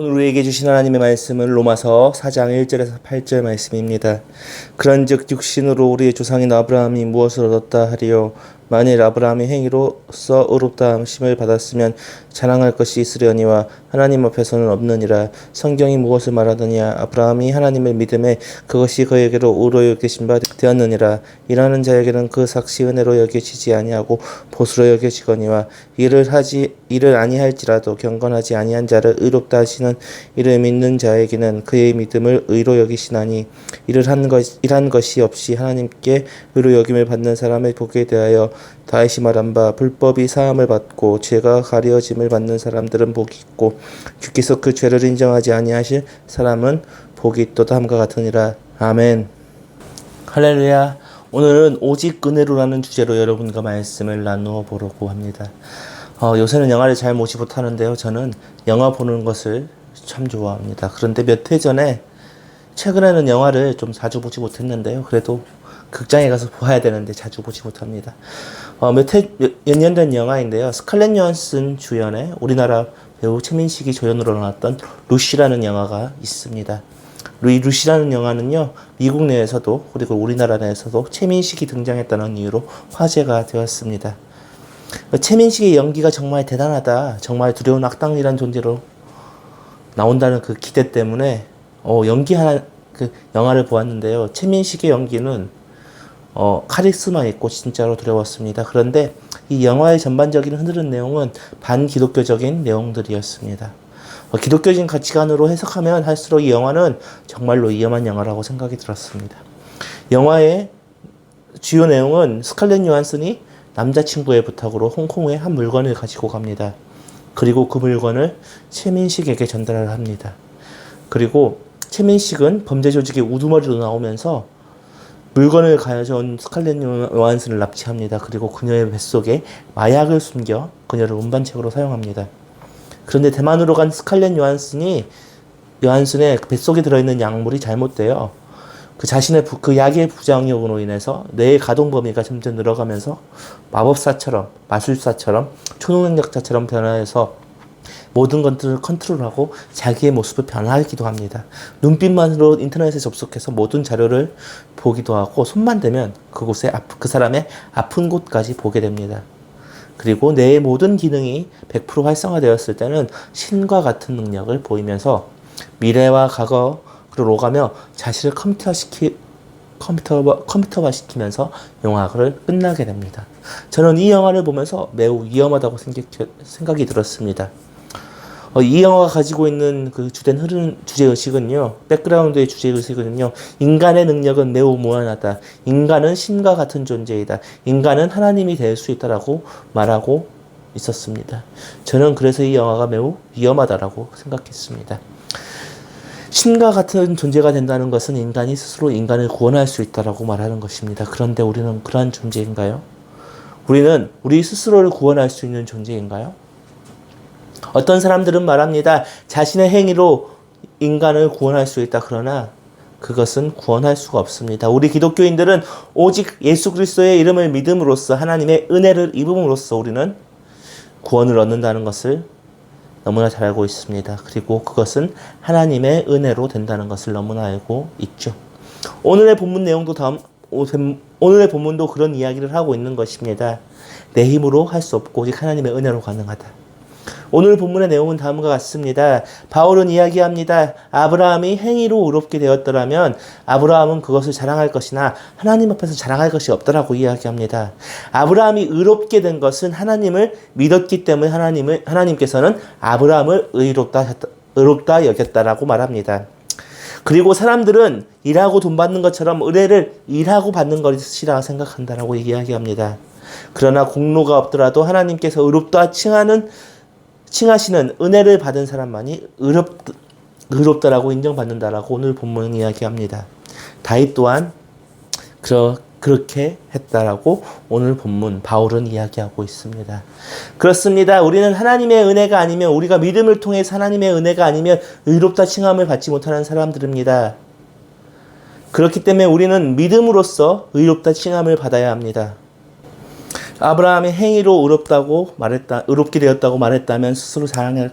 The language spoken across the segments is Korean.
오늘 우리에게 주신 하나님의 말씀은 로마서 4장 1절에서 8절 말씀입니다. 그런즉 육신으로 우리의 조상인 아브라함이 무엇을 얻었다 하리요 만일 아브라함이 행위로서 의롭다 함심을 받았으면 자랑할 것이 있으려니와 하나님 앞에서는 없느니라. 성경이 무엇을 말하느냐? 아브라함이 하나님을 믿음에 그것이 그에게로 의로 여기신 바 되었느니라. 일하는 자에게는 그 삭시 은혜로 여겨지지 아니하고 보수로 여겨지거니와 일을 하지 일을 아니할지라도 경건하지 아니한 자를 의롭다 하시는 이를 믿는 자에게는 그의 믿음을 의로 여기시나니 일을 한 것, 일한 것이 없이 하나님께 의로 여김을 받는 사람을 보게 대하여 다시 말한 바 불법이 사함을 받고 죄가 가려짐을 받는 사람들은 복이 있고 주께서 그 죄를 인정하지 아니하실 사람은 복이 있도다 함과 같으니라. 아멘. 할렐루야. 오늘은 오직 은혜로라는 주제로 여러분과 말씀을 나누어 보려고 합니다. 어, 요새는 영화를 잘 보지 못하는데요. 저는 영화 보는 것을 참 좋아합니다. 그런데 몇 해 전에 최근에는 영화를 좀 자주 보지 못했는데요 그래도 극장에 가서 봐야 되는데 자주 보지 못합니다. 어, 몇년 된 영화인데요. 스칼렛 요한슨 주연의 우리나라 배우 최민식이 조연으로 나왔던 루시라는 영화가 있습니다. 이 루시라는 영화는요, 미국 내에서도 그리고 우리나라 내에서도 최민식이 등장했다는 이유로 화제가 되었습니다. 최민식의 연기가 정말 대단하다. 정말 두려운 악당이란 존재로 나온다는 그 기대 때문에 어, 연기하는 그 영화를 보았는데요. 최민식의 연기는 어, 카리스마 있고 진짜로 두려웠습니다. 그런데 이 영화의 전반적인 흐르는 내용은 반기독교적인 내용들이었습니다. 어, 기독교적인 가치관으로 해석하면 할수록 이 영화는 정말로 위험한 영화라고 생각이 들었습니다. 영화의 주요 내용은 스칼렛 요한슨이 남자친구의 부탁으로 홍콩에 한 물건을 가지고 갑니다. 그리고 그 물건을 최민식에게 전달을 합니다. 그리고 최민식은 범죄 조직의 우두머리로 나오면서 물건을 가져온 스칼렛 요한슨을 납치합니다. 그리고 그녀의 뱃속에 마약을 숨겨 그녀를 운반책으로 사용합니다. 그런데 대만으로 간 스칼렛 요한슨이 요한슨의 뱃속에 들어있는 약물이 잘못되어 그 자신의 부, 그 약의 부작용으로 인해서 뇌의 가동 범위가 점점 늘어가면서 마법사처럼 마술사처럼 초능력자처럼 변화해서 모든 것들을 컨트롤하고 자기의 모습을 변화하기도 합니다. 눈빛만으로 인터넷에 접속해서 모든 자료를 보기도 하고 손만 대면 그곳에 그 사람의 아픈 곳까지 보게 됩니다. 그리고 뇌의 모든 기능이 100% 활성화되었을 때는 신과 같은 능력을 보이면서 미래와 과거로 오가며 자신을 컴퓨터시키 컴퓨터 컴퓨터화 시키면서 영화를 끝나게 됩니다. 저는 이 영화를 보면서 매우 위험하다고 생각, 생각이 들었습니다. 어, 이 영화가 가지고 있는 그 주된 흐르는 주제 의식은요, 백그라운드의 주제 의식은요, 인간의 능력은 매우 무한하다. 인간은 신과 같은 존재이다. 인간은 하나님이 될 수 있다라고 말하고 있었습니다. 저는 그래서 이 영화가 매우 위험하다라고 생각했습니다. 신과 같은 존재가 된다는 것은 인간이 스스로 인간을 구원할 수 있다라고 말하는 것입니다. 그런데 우리는 그러한 존재인가요? 우리는 우리 스스로를 구원할 수 있는 존재인가요? 어떤 사람들은 말합니다. 자신의 행위로 인간을 구원할 수 있다. 그러나 그것은 구원할 수가 없습니다. 우리 기독교인들은 오직 예수 그리스도의 이름을 믿음으로써 하나님의 은혜를 입음으로써 우리는 구원을 얻는다는 것을 너무나 잘 알고 있습니다. 그리고 그것은 하나님의 은혜로 된다는 것을 너무나 알고 있죠. 오늘의 본문 내용도 다음 오늘의 본문도 그런 이야기를 하고 있는 것입니다. 내 힘으로 할 수 없고 오직 하나님의 은혜로 가능하다. 오늘 본문의 내용은 다음과 같습니다. 바울은 이야기합니다. 아브라함이 행위로 의롭게 되었더라면 아브라함은 그것을 자랑할 것이나 하나님 앞에서 자랑할 것이 없더라고 이야기합니다. 아브라함이 의롭게 된 것은 하나님을 믿었기 때문에 하나님을 하나님께서는 아브라함을 의롭다 의롭다 여겼다라고 말합니다. 그리고 사람들은 일하고 돈 받는 것처럼 의뢰를 일하고 받는 것이라 생각한다라고 이야기합니다. 그러나 공로가 없더라도 하나님께서 의롭다 칭하는 칭하시는 은혜를 받은 사람만이 의롭, 의롭다라고 인정받는다라고 오늘 본문은 이야기합니다. 다윗 또한 그러, 그렇게 했다라고 오늘 본문 바울은 이야기하고 있습니다. 그렇습니다. 우리는 하나님의 은혜가 아니면 우리가 믿음을 통해 하나님의 은혜가 아니면 의롭다 칭함을 받지 못하는 사람들입니다. 그렇기 때문에 우리는 믿음으로써 의롭다 칭함을 받아야 합니다. 아브라함이 행위로 의롭다고 말했다, 의롭게 되었다고 말했다면 스스로 자랑할,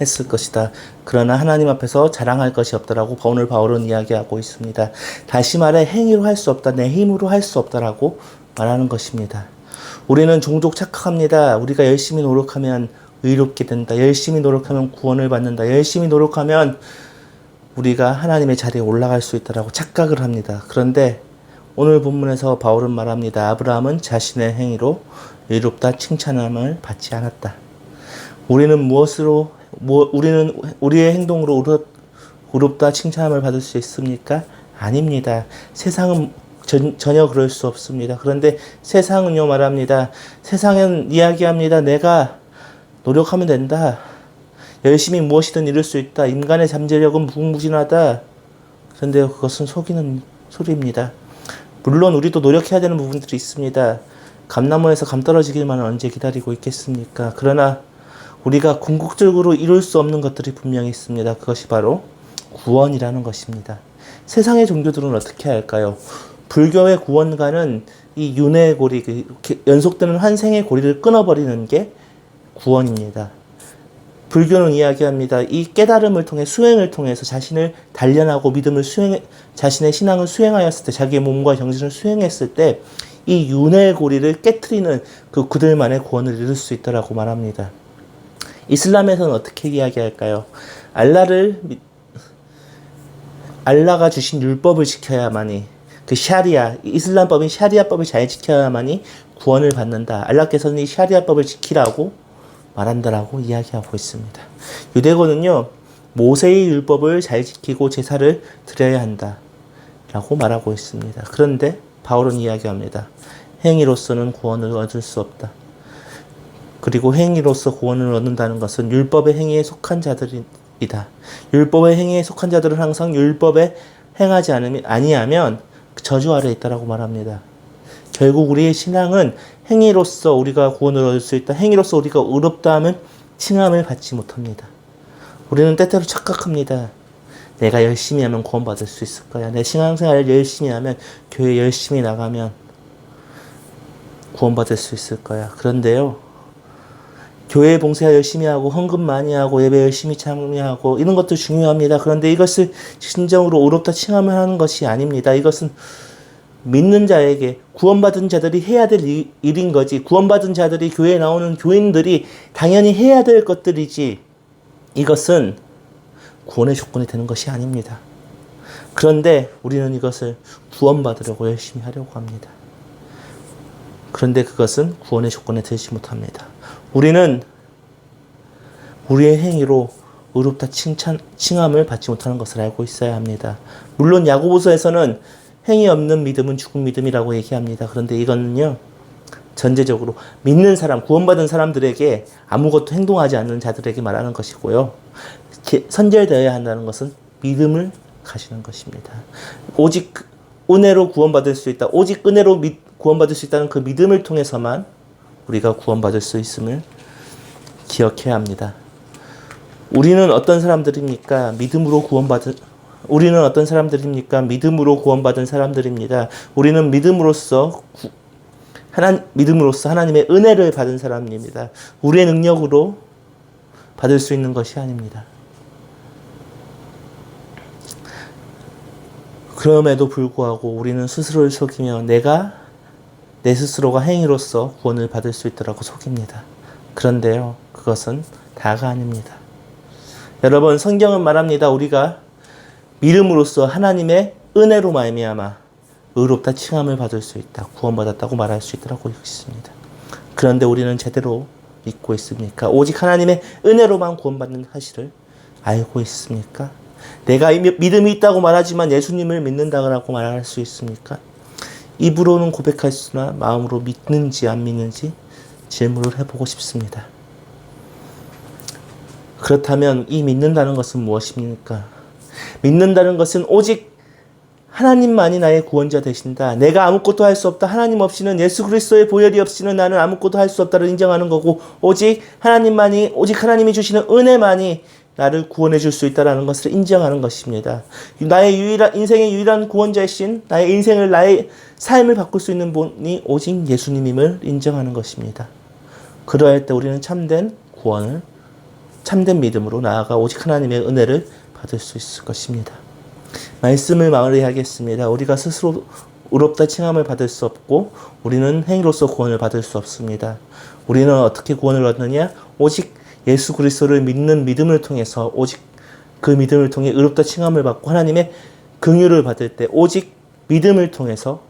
했을 것이다. 그러나 하나님 앞에서 자랑할 것이 없다라고 오늘 바울은 이야기하고 있습니다. 다시 말해 행위로 할 수 없다. 내 힘으로 할 수 없다라고 말하는 것입니다. 우리는 종종 착각합니다. 우리가 열심히 노력하면 의롭게 된다. 열심히 노력하면 구원을 받는다. 열심히 노력하면 우리가 하나님의 자리에 올라갈 수 있다라고 착각을 합니다. 그런데 오늘 본문에서 바울은 말합니다. 아브라함은 자신의 행위로 의롭다 칭찬함을 받지 않았다. 우리는 무엇으로 뭐 우리는 우리의 행동으로 의롭, 의롭 다 칭찬함을 받을 수 있습니까? 아닙니다. 세상은 전, 전혀 그럴 수 없습니다. 그런데 세상은요 말합니다. 세상은 이야기합니다. 내가 노력하면 된다. 열심히 무엇이든 이룰 수 있다. 인간의 잠재력은 무궁무진하다. 그런데 그것은 속이는 소리입니다. 물론 우리도 노력해야 되는 부분들이 있습니다. 감나무에서 감 떨어지기만 언제 기다리고 있겠습니까? 그러나 우리가 궁극적으로 이룰 수 없는 것들이 분명히 있습니다. 그것이 바로 구원이라는 것입니다. 세상의 종교들은 어떻게 할까요? 불교의 구원가는 이 윤회의 고리, 그 연속되는 환생의 고리를 끊어버리는 게 구원입니다. 불교는 이야기합니다. 이 깨달음을 통해 수행을 통해서 자신을 단련하고 믿음을 수행, 자신의 신앙을 수행하였을 때, 자기의 몸과 정신을 수행했을 때, 이 윤회의 고리를 깨뜨리는 그 그들만의 구원을 이룰 수 있다라고 말합니다. 이슬람에서는 어떻게 이야기할까요? 알라를 믿- 알라가 주신 율법을 지켜야만이 그 샤리아 이슬람법인 샤리아법을 잘 지켜야만이 구원을 받는다. 알라께서는 이 샤리아법을 지키라고 말한다라고 이야기하고 있습니다. 유대교는요 모세의 율법을 잘 지키고 제사를 드려야 한다 라고 말하고 있습니다. 그런데 바울은 이야기합니다. 행위로서는 구원을 얻을 수 없다. 그리고 행위로서 구원을 얻는다는 것은 율법의 행위에 속한 자들이다. 율법의 행위에 속한 자들은 항상 율법에 행하지 아니하면 저주 아래 있다라고 말합니다. 결국 우리의 신앙은 행위로서 우리가 구원을 얻을 수 있다. 행위로서 우리가 의롭다 하면 칭함을 받지 못합니다. 우리는 때때로 착각합니다. 내가 열심히 하면 구원받을 수 있을 거야. 내 신앙생활을 열심히 하면 교회 열심히 나가면 구원받을 수 있을 거야. 그런데요. 교회 봉사 열심히 하고 헌금 많이 하고 예배 열심히 참여하고 이런 것도 중요합니다. 그런데 이것을 진정으로 의롭다 칭함을 하는 것이 아닙니다. 이것은 믿는 자에게 구원받은 자들이 해야 될 일- 일인 거지. 구원받은 자들이 교회에 나오는 교인들이 당연히 해야 될 것들이지. 이것은 구원의 조건이 되는 것이 아닙니다. 그런데 우리는 이것을 구원받으려고 열심히 하려고 합니다. 그런데 그것은 구원의 조건에 들지 못합니다. 우리는 우리의 행위로 의롭다 칭찬, 칭함을 받지 못하는 것을 알고 있어야 합니다. 물론 야고보서에서는 행위 없는 믿음은 죽은 믿음이라고 얘기합니다. 그런데 이거는요, 전제적으로 믿는 사람, 구원받은 사람들에게 아무것도 행동하지 않는 자들에게 말하는 것이고요. 게- 선결되어야 한다는 것은 믿음을 가지는 것입니다. 오직 은혜로 구원받을 수 있다. 오직 은혜로 믿- 구원받을 수 있다는 그 믿음을 통해서만 우리가 구원받을 수 있음을 기억해야 합니다. 우리는 어떤 사람들입니까? 믿음으로 구원받은 우리는 어떤 사람들입니까? 믿음으로 구원받은 사람들입니다. 우리는 믿음으로써 구, 하나 믿음으로써 하나님의 은혜를 받은 사람입니다. 우리의 능력으로 받을 수 있는 것이 아닙니다. 그럼에도 불구하고 우리는 스스로를 속이며 내가 내 스스로가 행위로서 구원을 받을 수 있더라고 속입니다. 그런데요, 그것은 다가 아닙니다. 여러분, 성경은 말합니다. 우리가 믿음으로써 하나님의 은혜로 말미암아 의롭다 칭함을 받을 수 있다. 구원받았다고 말할 수 있다고 있습니다. 그런데 우리는 제대로 믿고 있습니까? 오직 하나님의 은혜로만 구원받는 사실을 알고 있습니까? 내가 이 믿음이 있다고 말하지만 예수님을 믿는다고 말할 수 있습니까? 입으로는 고백할 수나 마음으로 믿는지 안 믿는지 질문을 해보고 싶습니다. 그렇다면 이 믿는다는 것은 무엇입니까? 믿는다는 것은 오직 하나님만이 나의 구원자 되신다. 내가 아무것도 할 수 없다. 하나님 없이는 예수 그리스도의 보혈이 없이는 나는 아무것도 할 수 없다를 인정하는 거고 오직 하나님만이 오직 하나님이 주시는 은혜만이 나를 구원해 줄 수 있다라는 것을 인정하는 것입니다. 나의 유일한 인생의 유일한 구원자이신 나의 인생을 나의 삶을 바꿀 수 있는 분이 오직 예수님임을 인정하는 것입니다. 그러할 때 우리는 참된 구원을 참된 믿음으로 나아가 오직 하나님의 은혜를 받을 수 있을 것입니다. 말씀을 마무리하겠습니다. 우리가 스스로 의롭다 칭함을 받을 수 없고 우리는 행위로서 구원을 받을 수 없습니다. 우리는 어떻게 구원을 얻느냐? 오직 예수 그리스도를 믿는 믿음을 통해서 오직 그 믿음을 통해 의롭다 칭함을 받고 하나님의 긍휼을 받을 때 오직 믿음을 통해서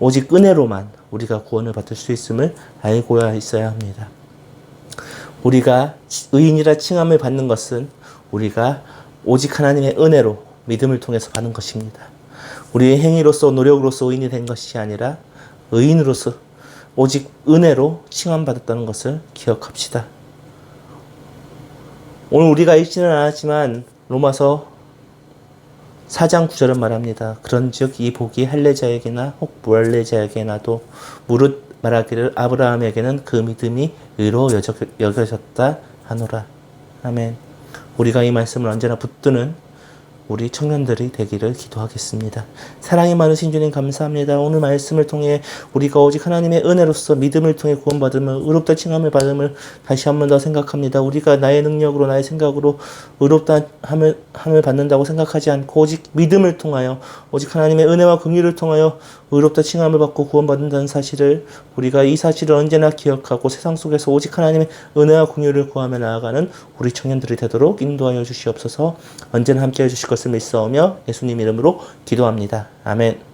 오직 은혜로만 우리가 구원을 받을 수 있음을 알고야 있어야 합니다. 우리가 의인이라 칭함을 받는 것은 우리가 오직 하나님의 은혜로 믿음을 통해서 받는 것입니다. 우리의 행위로서 노력으로서 의인이 된 것이 아니라 의인으로서 오직 은혜로 칭함받았다는 것을 기억합시다. 오늘 우리가 읽지는 않았지만 로마서 4장 9절은 말합니다. 그런즉 이 복이 할례자에게나 혹 무할례자에게나도 무릇 말하기를 아브라함에게는 그 믿음이 의로 여겨- 여겨졌다 하노라. 아멘. 우리가 이 말씀을 언제나 붙드는 우리 청년들이 되기를 기도하겠습니다. 사랑이 많으신 주님 감사합니다. 오늘 말씀을 통해 우리가 오직 하나님의 은혜로서 믿음을 통해 구원받음을 의롭다 칭함을 받음을 다시 한 번 더 생각합니다. 우리가 나의 능력으로 나의 생각으로 의롭다 함을, 함을 받는다고 생각하지 않고 오직 믿음을 통하여 오직 하나님의 은혜와 긍휼을 통하여 의롭다 칭함을 받고 구원받는다는 사실을 우리가 이 사실을 언제나 기억하고 세상 속에서 오직 하나님의 은혜와 긍휼을 구하며 나아가는 우리 청년들이 되도록 인도하여 주시옵소서 언제나 함께해 주실 것을 믿사오며 예수님 이름으로 기도합니다. 아멘.